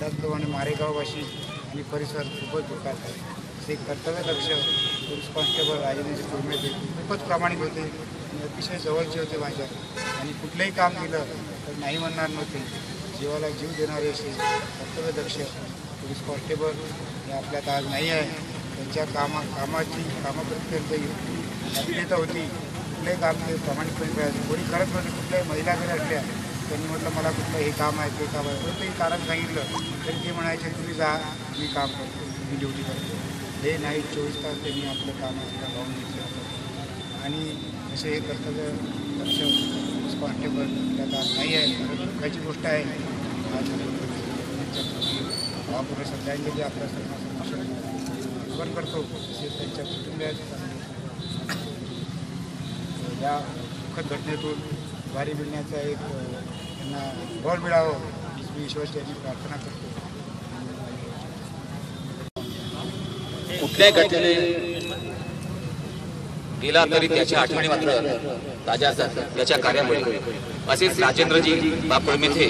दगडो मारेगाववाशी आणि परिसर खूपच दुःखात आहे. ते कर्तव्यदक्ष पोलीस कॉन्स्टेबल राजेंद्र कुर्मे ते खूपच प्रामाणिक होते. अतिशय जवळचे होते माझ्या. आणि कुठलंही काम दिलं तर नाही म्हणणार नव्हते. जीवाला जीव देणारे असे कर्तव्यदक्ष पोलीस कॉन्स्टेबल हे आपल्यात आज नाही आहे. त्यांच्या कामा कामाची कामापर्यंत आत्मीयता होती. कुठलंही काम ते प्रामाणिकपणे करायचं कोणी करत नव्हते म्हणजे कुठल्याही महिला जरी असल्या त्यांनी म्हटलं मला कुठलं हे काम आहे ते काम आहे. कोणतंही कारण सांगितलं तरी ते म्हणायचे तुम्ही जा मी काम करतो. मी ड्युटी करतो. हे नाही चोवीस तास त्यांनी आपलं काम आपल्याला लावून घेतलं होतं. आणि असे हे कर्तव्य पक्ष पोलीस कॉन्स्टेबल त्यात आज नाही आहे. खरं दुःखाची गोष्ट आहे. आज महापूर्ण श्रद्धांजली आपल्या सर्वांसमक्ष अर्पण करतो. तसेच त्यांच्या कुटुंबियाची या दुःखद घटनेतून वारी मिळण्याचा एक त्यांना बळ मिळावं हीच मी ईश्वरची प्रार्थना करतो. कुठल्याही घटनेने गेला तरी त्याची आठवणी मात्र ताज्या असतात. याच्या कार्यामुळे असेच राजेंद्रजी बापळ मिथे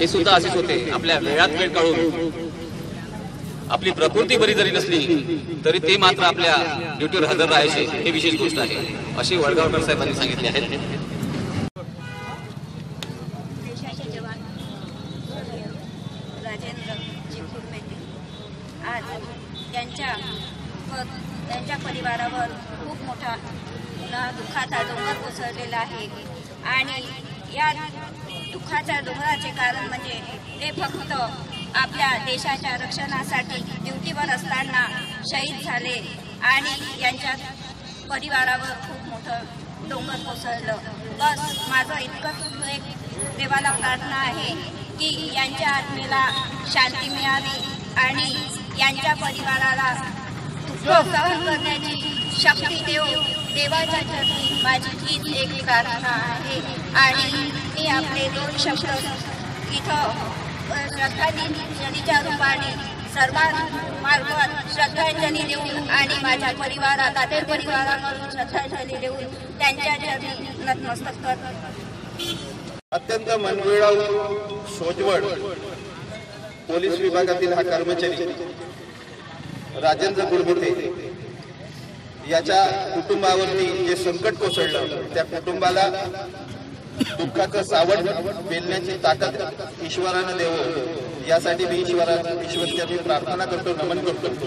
हे सुद्धा असेच होते. आपल्या वेळात वेळ काढून आपली प्रकृती बरी जरी नसली तरी ते मात्र आपल्या ड्युटीवर हजर राहायचे हे विशेष गोष्ट आहे. असे वडगावकर साहेबांनी सांगितले आहेत देशाचे जवान स्वर्गीय राजेंद्र चिखुर्मेटे आज त्यांच्या व त्यांच्या परिवारावर खूप मोठा दुःखाचा डोंगर कोसळलेला आहे. आणि या दुःखाच्या डोंगराचे कारण म्हणजे ते फक्त आपल्या देशाच्या रक्षणासाठी ड्युटीवर असताना शहीद झाले आणि यांच्या परिवारावर खूप मोठं डोंगर कोसळलं. बस माझं इतकंच एक देवाला प्रार्थना आहे की यांच्या आत्मेला शांती मिळावी आणि यांच्या परिवाराला दुःख करण्याची शक्ती देव देवाच्या चरणी माझी हीच एक प्रार्थना आहे. आणि मी आपले दोन शब्द इथं श्रद्धांजलीच्या रूपाने सर्वांमार्फत श्रद्धांजली देऊन आणि माझ्या परिवारात आदर परिवारामधून श्रद्धांजली देऊन त्यांच्या चरणी नतमस्तक करत अत्यंत मनमिळावू सोजवळ पोलीस विभागातील हा कर्मचारी राजेंद्र गुरमुते याच्या कुटुंबावरती जे संकट कोसळलं त्या कुटुंबाला दुःखाचं सावट पेलण्याची ताकद ईश्वरानं देवो यासाठी मी ईश्वरा ईश्वरच्या प्रार्थना करतो नमन करतो.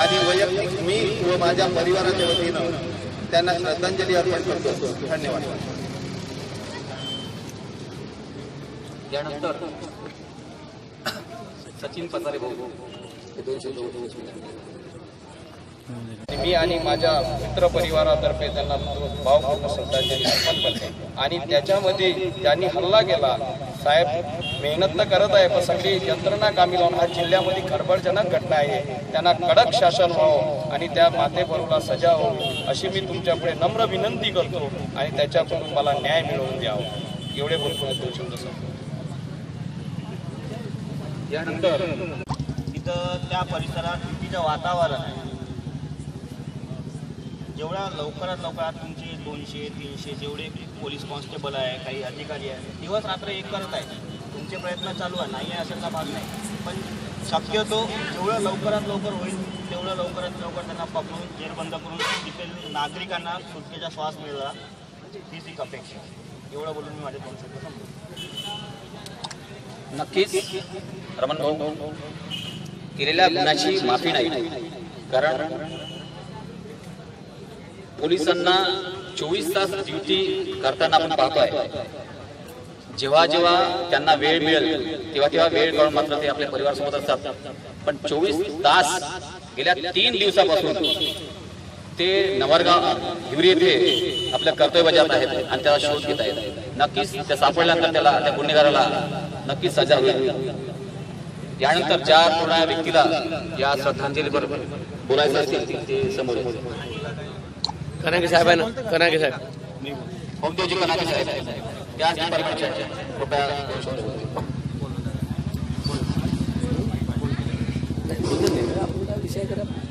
आणि वैयक्तिक मी व माझ्या परिवाराच्या वतीनं त्यांना श्रद्धांजली अर्पण करतो. धन्यवाद. यानंतर सचिन पतारे भाऊ. मी आणि माझ्या मित्र परिवारातर्फे त्यांना भावपूर्ण श्रद्धांजली अर्पण करते. आणि त्याच्यामध्ये ज्यांनी हल्ला केला साहेब मेहनत तर करत आहे पण सगळी यंत्रणा कामी लावून हा जिल्ह्यामध्ये खळबळजनक घटना आहे. त्यांना कडक शासन व्हावं आणि त्या मातेबरोला सजा व्हावी अशी मी तुमच्यापुढे नम्र विनंती करतो आणि त्याच्या कुटुंबाला न्याय मिळवून द्यावं. एवढे बोलतो दोन शब्द सांगतो. यानंतर तर त्या परिसरात भीतीचं वातावरण आहे. जेवढ्या लवकरात लवकरात तुमचे दोनशे तीनशे जेवढे पोलीस कॉन्स्टेबल आहे काही अधिकारी आहे दिवस रात्र एक करत आहे तुमचे प्रयत्न चालू आहे नाही आहे अशाचा भाग नाही. पण शक्यतो जेवढं लवकरात लवकर होईल तेवढं लवकरात लवकर त्यांना पकडून जेरबंद करून तिथे नागरिकांना सुटकेचा श्वास मिळाला हीच एक अपेक्षा एवढं बोलून मी माझे दोन शब्द नक्कीच. रमण भाऊ. केलेल्या गुन्ह्याची माफी नाही. कारण पोलिसांना चोवीस तास ड्युटी करताना आपण पाहतोय. जेव्हा जेव्हा त्यांना वेळ मिळेल तेव्हा तेव्हा वेळ काढून मात्र ते आपल्या परिवारासोबत असतात. पण चोवीस तास गेल्या तीन दिवसापासून ते नवरगाव हिवरी येथे आपलं कर्तव्य बजावत आहेत आणि त्याला शोध घेत आहेत. नक्कीच त्या सापडल्यानंतर त्याला त्या गुन्हेगाराला नक्कीच सजा होईल. यानंतर ज्या कोणा व्यक्तीला या श्रद्धांजलीवर बोलायचं असेल ते समोर कनाके साहेब आहे साहेबांना कनाके साहेब. होमदेवजी कनाके साहेब. त्या कृपया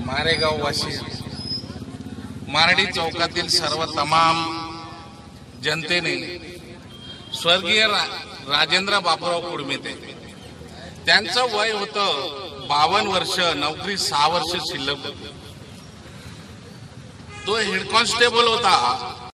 मारेगाव वाशी मारडी चौकातील सर्व तमाम जनतेने स्वर्गीय रा, राजेंद्र बापूराव कुडमिते त्यांचं वय होतं बावन्न वर्ष नोकरी सहा वर्ष शिल्लक होती. तो हेड कॉन्स्टेबल होता.